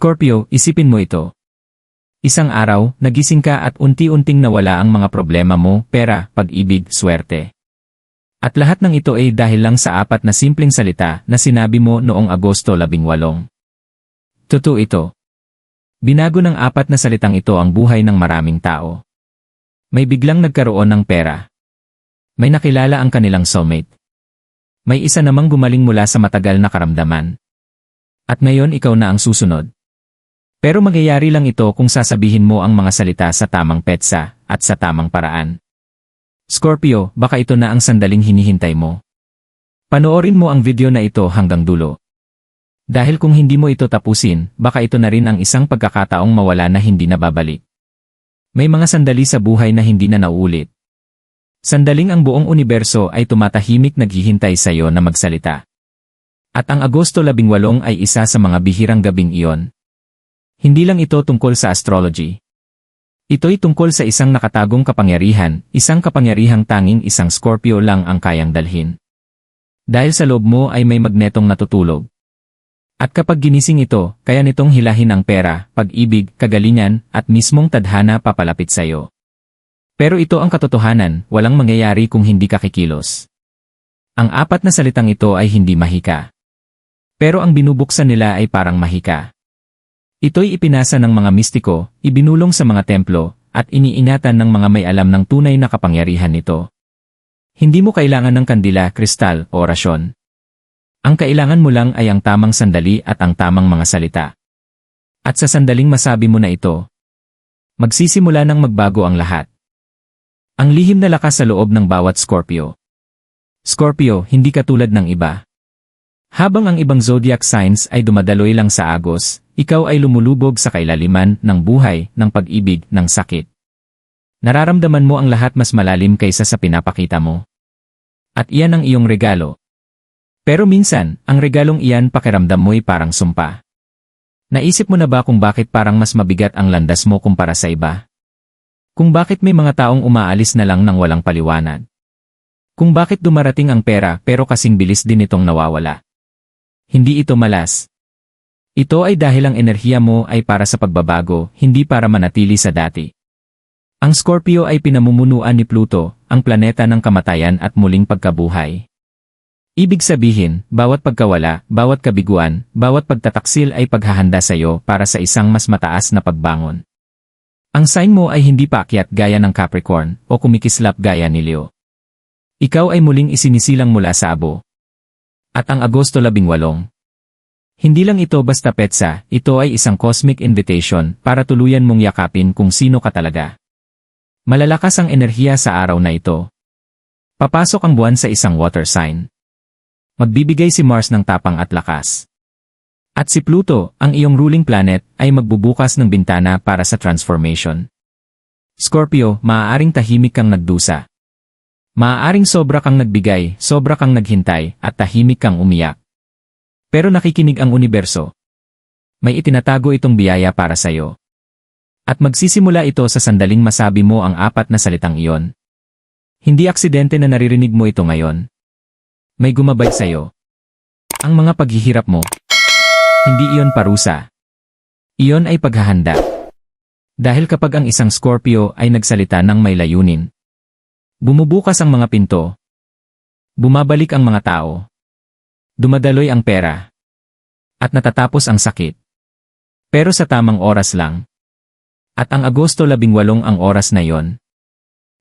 Scorpio, isipin mo ito. Isang araw, nagising ka at unti-unting nawala ang mga problema mo, pera, pag-ibig, swerte. At lahat ng ito ay dahil lang sa apat na simpleng salita na sinabi mo noong Agosto 18. Totoo ito. Binago ng apat na salitang ito ang buhay ng maraming tao. May biglang nagkaroon ng pera. May nakilala ang kanilang soulmate. May isa namang gumaling mula sa matagal na karamdaman. At ngayon ikaw na ang susunod. Pero magyayari lang ito kung sasabihin mo ang mga salita sa tamang petsa at sa tamang paraan. Scorpio, baka ito na ang sandaling hinihintay mo. Panoorin mo ang video na ito hanggang dulo. Dahil kung hindi mo ito tapusin, baka ito na rin ang isang pagkakataong mawala na hindi nababalik. May mga sandali sa buhay na hindi na nauulit. Sandaling ang buong universo ay tumatahimik naghihintay sa iyo na magsalita. At ang Agosto 18 ay isa sa mga bihirang gabing iyon. Hindi lang ito tungkol sa astrology. Ito'y tungkol sa isang nakatagong kapangyarihan, isang kapangyarihang tanging isang Scorpio lang ang kayang dalhin. Dahil sa loob mo ay may magnetong natutulog. At kapag ginising ito, kaya nitong hilahin ang pera, pag-ibig, kagalingan, at mismong tadhana papalapit sa iyo. Pero ito ang katotohanan, walang mangyayari kung hindi ka kikilos. Ang apat na salitang ito ay hindi mahika. Pero ang binubuksan nila ay parang mahika. Ito'y ipinasa ng mga mistiko, ibinulong sa mga templo, at iniingatan ng mga may alam ng tunay na kapangyarihan nito. Hindi mo kailangan ng kandila, kristal, o orasyon. Ang kailangan mo lang ay ang tamang sandali at ang tamang mga salita. At sa sandaling masabi mo na ito, magsisimula ng magbago ang lahat. Ang lihim na lakas sa loob ng bawat Scorpio. Scorpio, hindi ka tulad ng iba. Habang ang ibang zodiac signs ay dumadaloy lang sa agos, ikaw ay lumulubog sa kailaliman ng buhay, ng pag-ibig, ng sakit. Nararamdaman mo ang lahat mas malalim kaysa sa pinapakita mo. At iyan ang iyong regalo. Pero minsan, ang regalong iyan pakiramdam mo'y parang sumpa. Naisip mo na ba kung bakit parang mas mabigat ang landas mo kumpara sa iba? Kung bakit may mga taong umaalis na lang ng walang paliwanag? Kung bakit dumarating ang pera pero kasing bilis din itong nawawala? Hindi ito malas, ito ay dahil ang enerhiya mo ay para sa pagbabago, hindi para manatili sa dati. Ang Scorpio ay pinamumunuan ni Pluto, ang planeta ng kamatayan at muling pagkabuhay. Ibig sabihin, bawat pagkawala, bawat kabiguan, bawat pagtataksil ay paghahanda sa iyo para sa isang mas mataas na pagbangon. Ang sign mo ay hindi paakyat gaya ng Capricorn o kumikislap gaya ni Leo. Ikaw ay muling isinisilang mula sa abo. At ang Agosto 18, hindi lang ito basta petsa, ito ay isang cosmic invitation para tuluyan mong yakapin kung sino ka talaga. Malalakas ang enerhiya sa araw na ito. Papasok ang buwan sa isang water sign. Magbibigay si Mars ng tapang at lakas. At si Pluto, ang iyong ruling planet, ay magbubukas ng bintana para sa transformation. Scorpio, maaaring tahimik kang nagdusa. Maaaring sobra kang nagbigay, sobra kang naghintay, at tahimik kang umiyak. Pero nakikinig ang universo. May itinatago itong biyaya para sa iyo. At magsisimula ito sa sandaling masabi mo ang apat na salitang iyon. Hindi aksidente na naririnig mo ito ngayon. May gumabay sa iyo. Ang mga paghihirap mo. Hindi iyon parusa. Iyon ay paghahanda. Dahil kapag ang isang Scorpio ay nagsalita ng may layunin, bumubukas ang mga pinto, bumabalik ang mga tao, Dumadaloy ang pera. At natatapos ang sakit. Pero sa tamang oras lang. At ang Agosto 18 ang oras na yon.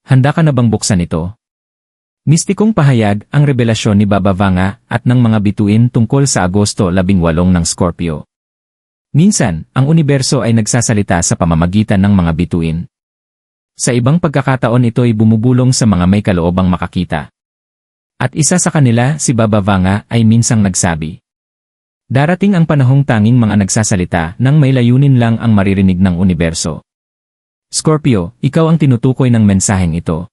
Handa ka na bang buksan ito? Mistikong pahayag ang revelasyon ni Baba Vanga at ng mga bituin tungkol sa Agosto 18 ng Scorpio. Minsan, ang universo ay nagsasalita sa pamamagitan ng mga bituin. Sa ibang pagkakataon ito ay bumubulong sa mga may kaloobang makakita. At isa sa kanila, si Baba Vanga, ay minsang nagsabi. Darating ang panahong tanging mga nagsasalita nang may layunin lang ang maririnig ng universo. Scorpio, ikaw ang tinutukoy ng mensaheng ito.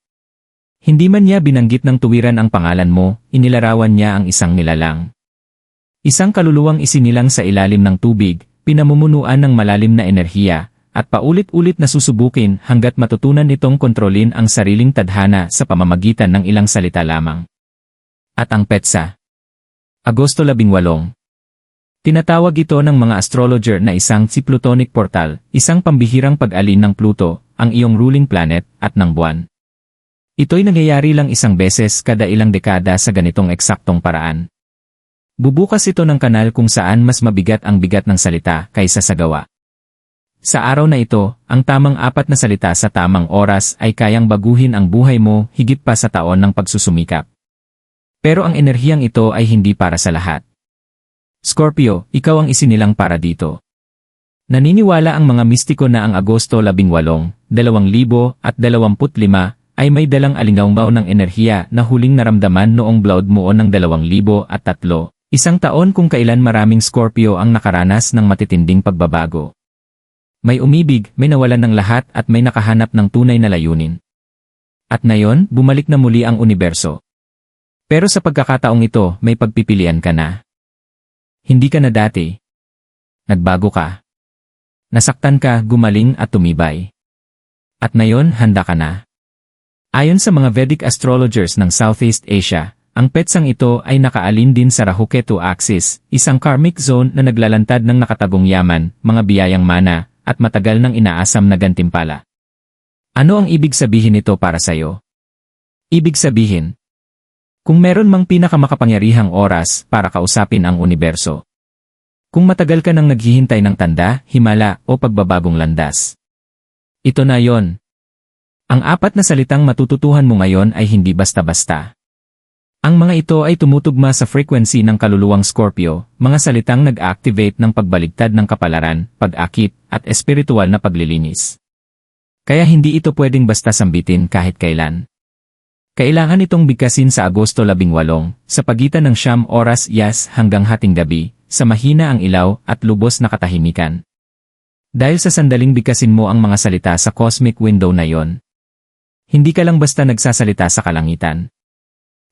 Hindi man niya binanggit ng tuwiran ang pangalan mo, inilarawan niya ang isang nilalang. Isang kaluluwang isinilang sa ilalim ng tubig, pinamumunuan ng malalim na enerhiya, at paulit-ulit na susubukin hanggat matutunan nitong kontrolin ang sariling tadhana sa pamamagitan ng ilang salita lamang. At ang petsa. Agosto 18. Tinatawag ito ng mga astrologer na isang si portal, isang pambihirang pag-alin ng Pluto, ang iyong ruling planet, at ng buwan. Ito'y nangyayari lang isang beses kada ilang dekada sa ganitong eksaktong paraan. Bubukas ito ng kanal kung saan mas mabigat ang bigat ng salita kaysa sa gawa. Sa araw na ito, ang tamang apat na salita sa tamang oras ay kayang baguhin ang buhay mo higit pa sa taon ng pagsusumikap. Pero ang enerhiyang ito ay hindi para sa lahat. Scorpio, ikaw ang isinilang para dito. Naniniwala ang mga mistiko na ang Agosto 18, 2025 ay may dalang alingaw ng enerhiya na huling naramdaman noong Blood Moon ng 2003, isang taon kung kailan maraming Scorpio ang nakaranas ng matitinding pagbabago. May umibig, may nawalan ng lahat at may nakahanap ng tunay na layunin. At ngayon, bumalik na muli ang universo. Pero sa pagkakataong ito, may pagpipilian ka na. Hindi ka na dati. Nagbago ka. Nasaktan ka, gumaling at tumibay. At ngayon, handa ka na. Ayon sa mga Vedic astrologers ng Southeast Asia, ang petsang ito ay nakaalin din sa Rahuketu axis, isang karmic zone na naglalantad ng nakatagong yaman, mga biyayang mana, at matagal nang inaasam na gantimpala. Ano ang ibig sabihin nito para sa'yo? Ibig sabihin, kung meron mang pinakamakapangyarihang oras para kausapin ang universo. Kung matagal ka nang naghihintay ng tanda, himala o pagbabagong landas. Ito na yon. Ang apat na salitang matututuhan mo ngayon ay hindi basta-basta. Ang mga ito ay tumutugma sa frequency ng kaluluwang Scorpio, mga salitang nag-activate ng pagbaligtad ng kapalaran, pag-akit, at espiritual na paglilinis. Kaya hindi ito pwedeng basta sambitin kahit kailan. Kailangan itong bigkasin sa Agosto 18, sa pagitan ng siyam oras yas hanggang hating gabi, sa mahina ang ilaw at lubos na katahimikan. Dahil sa sandaling bigkasin mo ang mga salita sa cosmic window na yon. Hindi ka lang basta nagsasalita sa kalangitan.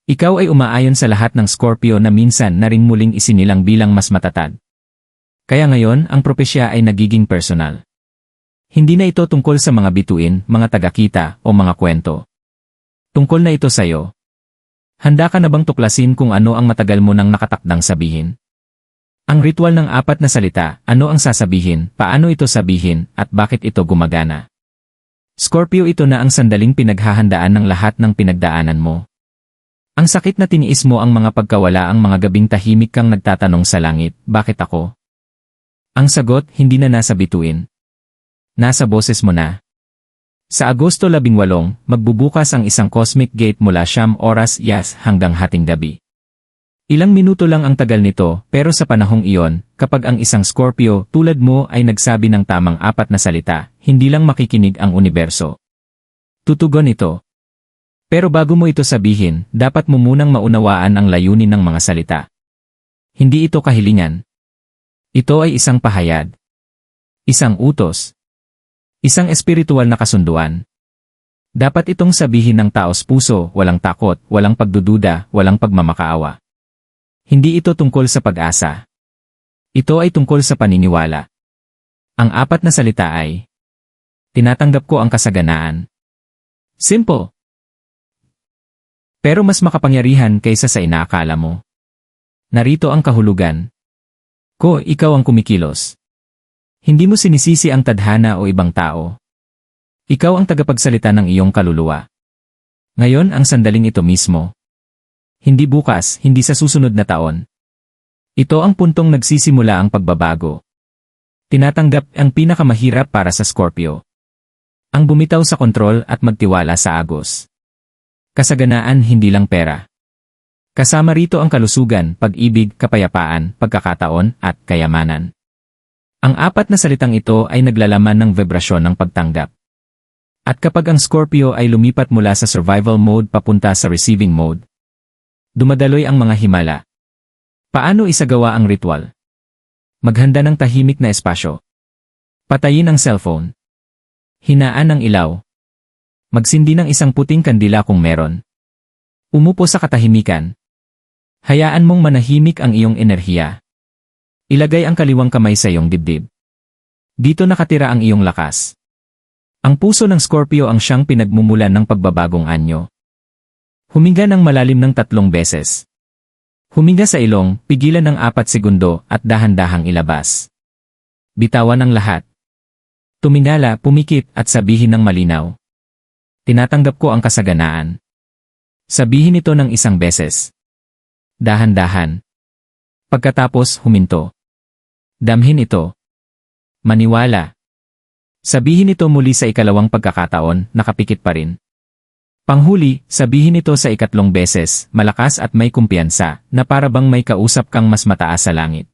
Ikaw ay umaayon sa lahat ng Scorpio na minsan na rin muling isinilang bilang mas matatag. Kaya ngayon, ang propesya ay nagiging personal. Hindi na ito tungkol sa mga bituin, mga tagakita, o mga kwento. Tungkol na ito sa'yo. Handa ka na bang tuklasin kung ano ang matagal mo nang nakatakdang sabihin? Ang ritual ng apat na salita, ano ang sasabihin, paano ito sabihin, at bakit ito gumagana? Scorpio ito na ang sandaling pinaghahandaan ng lahat ng pinagdaanan mo. Ang sakit na tiniis mo ang mga pagkawala ang mga gabing tahimik kang nagtatanong sa langit, bakit ako? Ang sagot, hindi na nasa bituin. Nasa boses mo na. Sa Agosto 18, magbubukas ang isang cosmic gate mula siyam oras yas hanggang hating gabi. Ilang minuto lang ang tagal nito, pero sa panahong iyon, kapag ang isang Scorpio tulad mo ay nagsabi ng tamang apat na salita, hindi lang makikinig ang universo. Tutugon ito. Pero bago mo ito sabihin, dapat mo munang maunawaan ang layunin ng mga salita. Hindi ito kahilingan. Ito ay isang pahayag. Isang utos. Isang espiritual na kasunduan. Dapat itong sabihin ng taos puso, walang takot, walang pagdududa, walang pagmamakaawa. Hindi ito tungkol sa pag-asa. Ito ay tungkol sa paniniwala. Ang apat na salita ay, Tinatanggap ko ang kasaganaan. Simple. Pero mas makapangyarihan kaysa sa inaakala mo. Narito ang kahulugan. Ko, ikaw ang kumikilos. Hindi mo sinisisi ang tadhana o ibang tao. Ikaw ang tagapagsalita ng iyong kaluluwa. Ngayon ang sandaling ito mismo. Hindi bukas, hindi sa susunod na taon. Ito ang puntong nagsisimula ang pagbabago. Tinatanggap ang pinakamahirap para sa Scorpio. Ang bumitaw sa kontrol at magtiwala sa agos. Kasaganaan hindi lang pera. Kasama rito ang kalusugan, pag-ibig, kapayapaan, pagkakataon, at kayamanan. Ang apat na salitang ito ay naglalaman ng vibrasyon ng pagtanggap. At kapag ang Scorpio ay lumipat mula sa survival mode papunta sa receiving mode, dumadaloy ang mga himala. Paano isagawa ang ritual? Maghanda ng tahimik na espasyo. Patayin ang cellphone. Hinaan ang ilaw. Magsindi ng isang puting kandila kung meron. Umupo sa katahimikan. Hayaan mong manahimik ang iyong enerhiya. Ilagay ang kaliwang kamay sa iyong dibdib. Dito nakatira ang iyong lakas. Ang puso ng Scorpio ang siyang pinagmumulan ng pagbabagong anyo. Huminga ng malalim ng tatlong beses. Huminga sa ilong, pigilan ng apat segundo at dahan-dahang ilabas. Bitawan ang lahat. Tumingala, pumikit at sabihin ng malinaw. Tinatanggap ko ang kasaganaan. Sabihin ito ng isang beses. Dahan-dahan. Pagkatapos huminto. Damhin ito. Maniwala. Sabihin ito muli sa ikalawang pagkakataon, nakapikit pa rin. Panghuli, sabihin ito sa ikatlong beses, malakas at may kumpiyansa, na para bang may kausap kang mas mataas sa langit.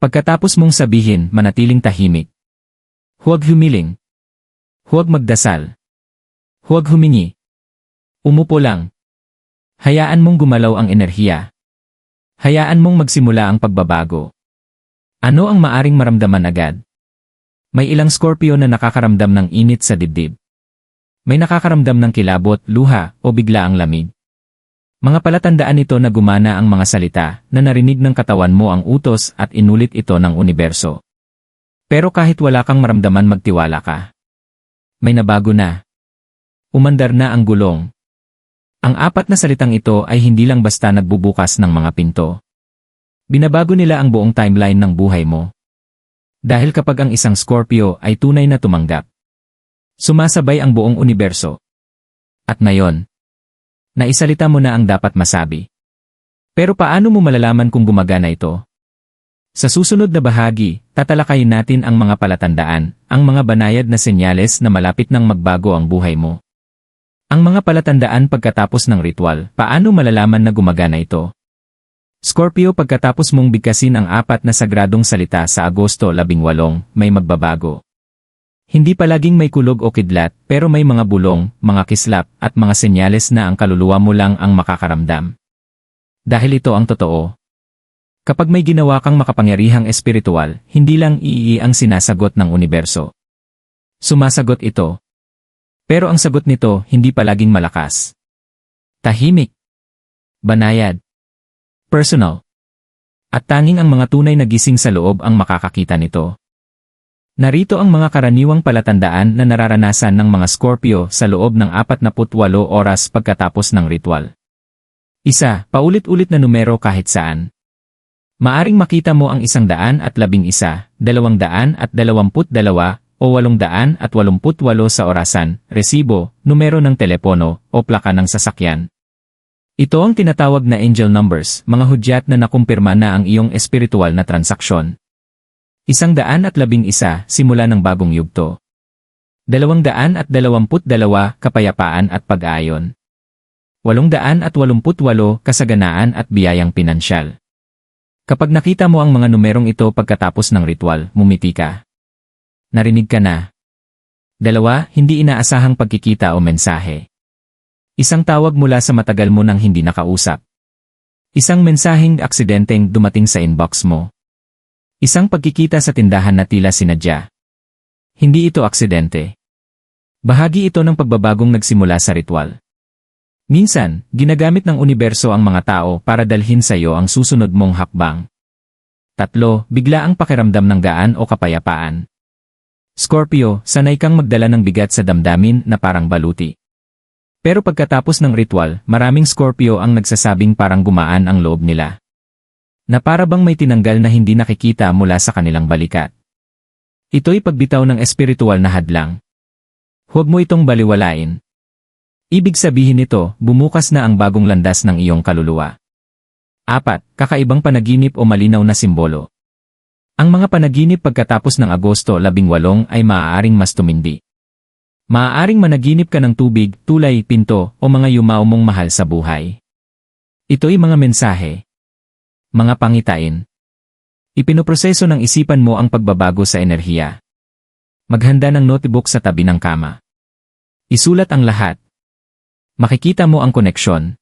Pagkatapos mong sabihin, manatiling tahimik. Huwag humiling. Huwag magdasal. Huwag humingi. Umupo lang. Hayaan mong gumalaw ang enerhiya. Hayaan mong magsimula ang pagbabago. Ano ang maaring maramdaman agad? May ilang Scorpio na nakakaramdam ng init sa dibdib. May nakakaramdam ng kilabot, luha, o bigla ang lamig. Mga palatandaan ito na gumana ang mga salita na narinig ng katawan mo ang utos at inulit ito ng universo. Pero kahit wala kang maramdaman magtiwala ka. May nabago na. Umandar na ang gulong. Ang apat na salitang ito ay hindi lang basta nagbubukas ng mga pinto. Binabago nila ang buong timeline ng buhay mo. Dahil kapag ang isang Scorpio ay tunay na tumanggap, sumasabay ang buong universo. At ngayon, naisalita mo na ang dapat masabi. Pero paano mo malalaman kung gumagana ito? Sa susunod na bahagi, tatalakayin natin ang mga palatandaan, ang mga banayad na senyales na malapit nang magbago ang buhay mo. Ang mga palatandaan pagkatapos ng ritual, paano malalaman na gumagana ito? Scorpio pagkatapos mong bigkasin ang apat na sagradong salita sa Agosto 18, may magbabago. Hindi palaging may kulog o kidlat, pero may mga bulong, mga kislap, at mga senyales na ang kaluluwa mo lang ang makakaramdam. Dahil ito ang totoo. Kapag may ginawa kang makapangyarihang espiritual, hindi lang iii ang sinasagot ng universo. Sumasagot ito. Pero ang sagot nito hindi palaging malakas. Tahimik. Banayad. Personal. At tanging ang mga tunay na gising sa loob ang makakakita nito. Narito ang mga karaniwang palatandaan na nararanasan ng mga Scorpio sa loob ng 48 oras pagkatapos ng ritual. Isa, paulit-ulit na numero kahit saan. Maaring makita mo ang isang daan at labing isa, dalawang daan at dalawamput dalawa, o walong daan at walumput walo sa orasan, resibo, numero ng telepono, o plaka ng sasakyan. Ito ang tinatawag na angel numbers, mga hudyat na nakumpirma na ang iyong espiritual na transaksyon. Isang daan at labing isa, simula ng bagong yugto. Dalawang daan at dalawamput dalawa, kapayapaan at pag-aayon. Walong daan at walumput walo, kasaganaan at biyayang pinansyal. Kapag nakita mo ang mga numerong ito pagkatapos ng ritual, mumiti ka. Narinig ka na. Dalawa, hindi inaasahang pagkikita o mensahe. Isang tawag mula sa matagal mo nang hindi nakausap. Isang mensaheng aksidenteng dumating sa inbox mo. Isang pagkikita sa tindahan na tila sinadya. Hindi ito aksidente. Bahagi ito ng pagbabagong nagsimula sa ritual. Minsan, ginagamit ng universo ang mga tao para dalhin sa iyo ang susunod mong hakbang. Tatlo, bigla ang pakiramdam ng gaan o kapayapaan. Scorpio, sanay kang magdala ng bigat sa damdamin na parang baluti. Pero pagkatapos ng ritual, maraming Scorpio ang nagsasabing parang gumaan ang loob nila na para bang may tinanggal na hindi nakikita mula sa kanilang balikat. Ito'y pagbitaw ng espiritual na hadlang. Huwag mo itong baliwalain. Ibig sabihin nito, bumukas na ang bagong landas ng iyong kaluluwa. Apat, kakaibang panaginip o malinaw na simbolo. Ang mga panaginip pagkatapos ng Agosto 18 ay maaaring mas tumindi. Maaaring managinip ka ng tubig, tulay, pinto, o mga yumao mong mahal sa buhay. Ito'y mga mensahe, mga pangitain. Ipinoproseso ng isipan mo ang pagbabago sa enerhiya. Maghanda ng notebook sa tabi ng kama. Isulat ang lahat. Makikita mo ang koneksyon.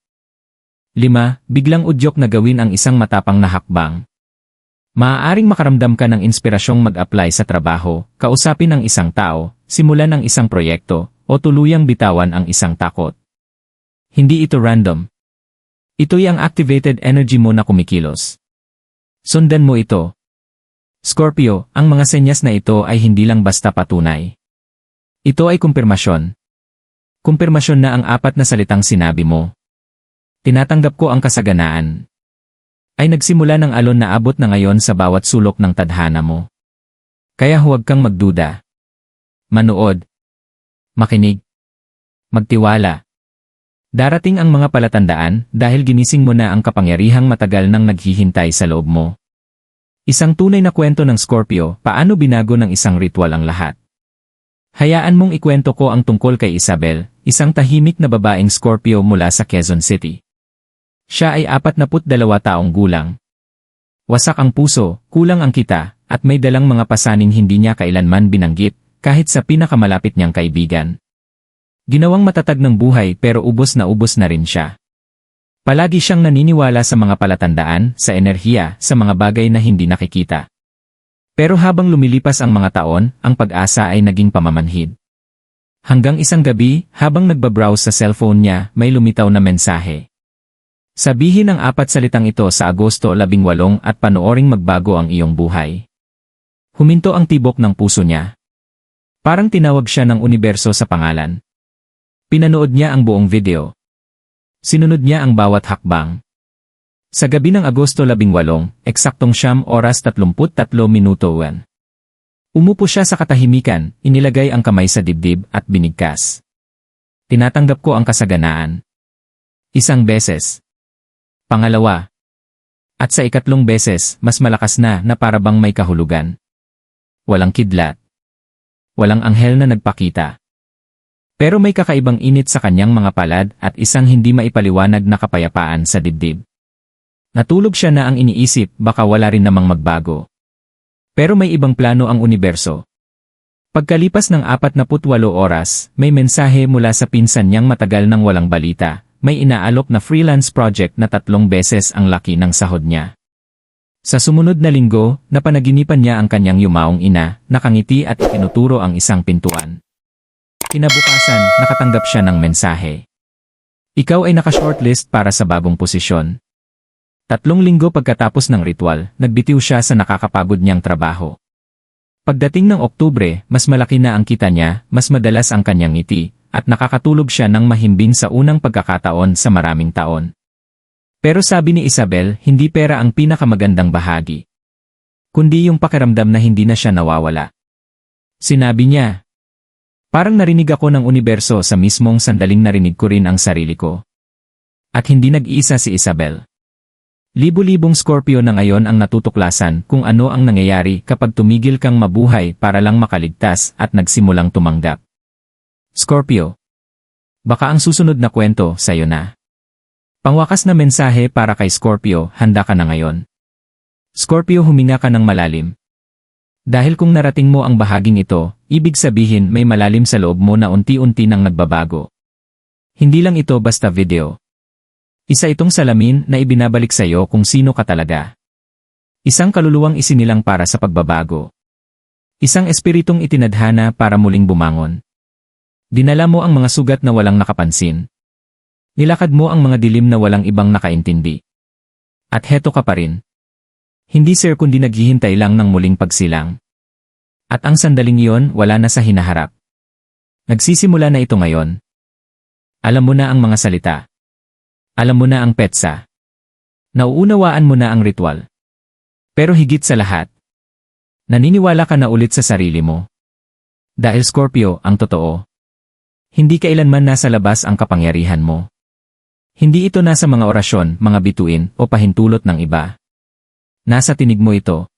5. Biglang udyok na gawin ang isang matapang na hakbang. Maaaring makaramdam ka ng inspirasyong mag-apply sa trabaho, kausapin ang isang tao, simulan ang isang proyekto, o tuluyang bitawan ang isang takot. Hindi ito random. Ito'y ang activated energy mo na kumikilos. Sundan mo ito. Scorpio, ang mga senyas na ito ay hindi lang basta patunay. Ito ay kumpirmasyon. Kumpirmasyon na ang apat na salitang sinabi mo. Tinatanggap ko ang kasaganaan. Ay nagsimula ng alon na abot na ngayon sa bawat sulok ng tadhana mo. Kaya huwag kang magduda. Manood. Makinig. Magtiwala. Darating ang mga palatandaan dahil ginising mo na ang kapangyarihang matagal nang naghihintay sa loob mo. Isang tunay na kwento ng Scorpio, paano binago ng isang ritual ang lahat. Hayaan mong ikwento ko ang tungkol kay Isabel, isang tahimik na babaeng Scorpio mula sa Quezon City. Siya ay 42 taong gulang. Wasak ang puso, kulang ang kita, at may dalang mga pasaning hindi niya kailanman binanggit, kahit sa pinakamalapit niyang kaibigan. Ginawang matatag ng buhay pero ubos na ubos na rin siya. Palagi siyang naniniwala sa mga palatandaan, sa enerhiya, sa mga bagay na hindi nakikita. Pero habang lumilipas ang mga taon, ang pag-asa ay naging pamamanhid. Hanggang isang gabi, habang nagbabrowse sa cellphone niya, may lumitaw na mensahe. Sabihin ang apat salitang ito sa Agosto 18 at panooring magbago ang iyong buhay. Huminto ang tibok ng puso niya. Parang tinawag siya ng universo sa pangalan. Pinanood niya ang buong video. Sinunod niya ang bawat hakbang. Sa gabi ng Agosto 18, eksaktong siyam oras 33 minuto wan. Umupo siya sa katahimikan, inilagay ang kamay sa dibdib at binigkas. Tinatanggap ko ang kasaganaan. Isang beses. Pangalawa. At sa ikatlong beses, mas malakas na na parabang may kahulugan. Walang kidlat. Walang anghel na nagpakita. Pero may kakaibang init sa kanyang mga palad at isang hindi maipaliwanag na kapayapaan sa dibdib. Natulog siya na ang iniisip baka wala rin namang magbago. Pero may ibang plano ang universo. Pagkalipas ng 48 oras, may mensahe mula sa pinsan niyang matagal nang walang balita, may inaalok na freelance project na tatlong beses ang laki ng sahod niya. Sa sumunod na linggo, napanaginipan niya ang kanyang yumaong ina, nakangiti at itinuturo ang isang pintuan. Kinabukasan, nakatanggap siya ng mensahe. Ikaw ay naka-shortlist para sa bagong posisyon. Tatlong linggo pagkatapos ng ritual, nagbitiw siya sa nakakapagod niyang trabaho. Pagdating ng Oktubre, mas malaki na ang kita niya, mas madalas ang kanyang ngiti, at nakakatulog siya ng mahimbing sa unang pagkakataon sa maraming taon. Pero sabi ni Isabel, hindi pera ang pinakamagandang bahagi. Kundi yung pakiramdam na hindi na siya nawawala. Sinabi niya, Parang narinig ako ng universo sa mismong sandaling narinig ko rin ang sarili ko. At hindi nag-iisa si Isabel. Libo-libong Scorpio na ngayon ang natutuklasan kung ano ang nangyayari kapag tumigil kang mabuhay para lang makaligtas at nagsimulang tumanggap. Scorpio. Baka ang susunod na kwento sa'yo na. Pangwakas na mensahe para kay Scorpio, handa ka na ngayon. Scorpio huminga ka ng malalim, dahil kung narating mo ang bahaging ito, ibig sabihin may malalim sa loob mo na unti-unti nang nagbabago. Hindi lang ito basta video. Isa itong salamin na ibinabalik sa iyo kung sino ka talaga. Isang kaluluwang isinilang para sa pagbabago. Isang espiritong itinadhana para muling bumangon. Dinala mo ang mga sugat na walang nakapansin. Nilakad mo ang mga dilim na walang ibang nakaintindi. At heto ka pa rin. Hindi sir kundi naghihintay lang ng muling pagsilang. At ang sandaling iyon wala na sa hinaharap. Nagsisimula na ito ngayon. Alam mo na ang mga salita. Alam mo na ang petsa. Nauunawaan mo na ang ritual. Pero higit sa lahat, naniniwala ka na ulit sa sarili mo. Dahil Scorpio ang totoo. Hindi kailanman nasa labas ang kapangyarihan mo. Hindi ito nasa mga orasyon, mga bituin, o pahintulot ng iba. Nasa tinig mo ito.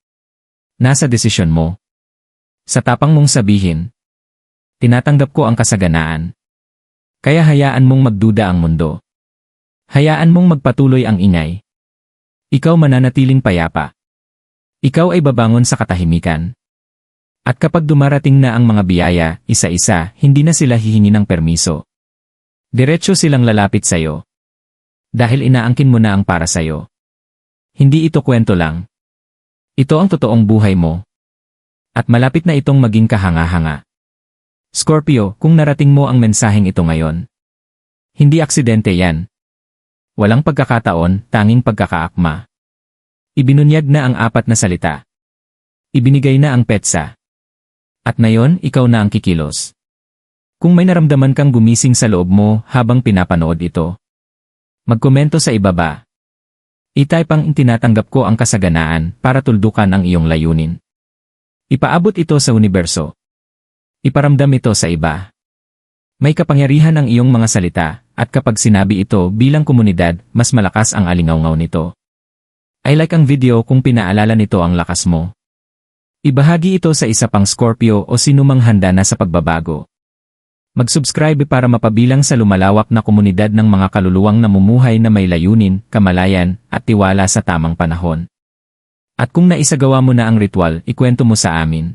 Nasa desisyon mo. Sa tapang mong sabihin. Tinatanggap ko ang kasaganaan. Kaya hayaan mong magduda ang mundo. Hayaan mong magpatuloy ang ingay. Ikaw mananatiling payapa. Ikaw ay babangon sa katahimikan. At kapag dumarating na ang mga biyaya, isa-isa, hindi na sila hihingi ng permiso. Diretso silang lalapit sa'yo. Dahil inaangkin mo na ang para sa'yo. Hindi ito kwento lang. Ito ang totoong buhay mo. At malapit na itong maging kahanga-hanga. Scorpio, kung narating mo ang mensaheng ito ngayon. Hindi aksidente yan. Walang pagkakataon, tanging pagkakaakma. Ibinunyag na ang apat na salita. Ibinigay na ang petsa. At ngayon, ikaw na ang kikilos. Kung may naramdaman kang gumising sa loob mo habang pinapanood ito, magkomento sa ibaba. Itype ang tinatanggap ko ang kasaganaan para tuldukan ang iyong layunin. Ipaabot ito sa universo. Iparamdam ito sa iba. May kapangyarihan ang iyong mga salita, at kapag sinabi ito bilang komunidad, mas malakas ang alingawngaw nito. I like ang video kung pinaalala nito ang lakas mo. Ibahagi ito sa isa pang Scorpio o sinumang handa na sa pagbabago. Mag-subscribe para mapabilang sa lumalawak na komunidad ng mga kaluluwang namumuhay na may layunin, kamalayan, at tiwala sa tamang panahon. At kung naisagawa mo na ang ritual, ikwento mo sa amin.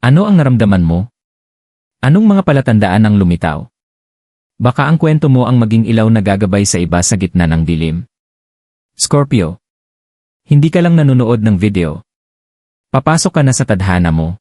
Ano ang naramdaman mo? Anong mga palatandaan ang lumitaw? Baka ang kwento mo ang maging ilaw na gagabay sa iba sa gitna ng dilim. Scorpio. Hindi ka lang nanonood ng video. Papasok ka na sa tadhana mo.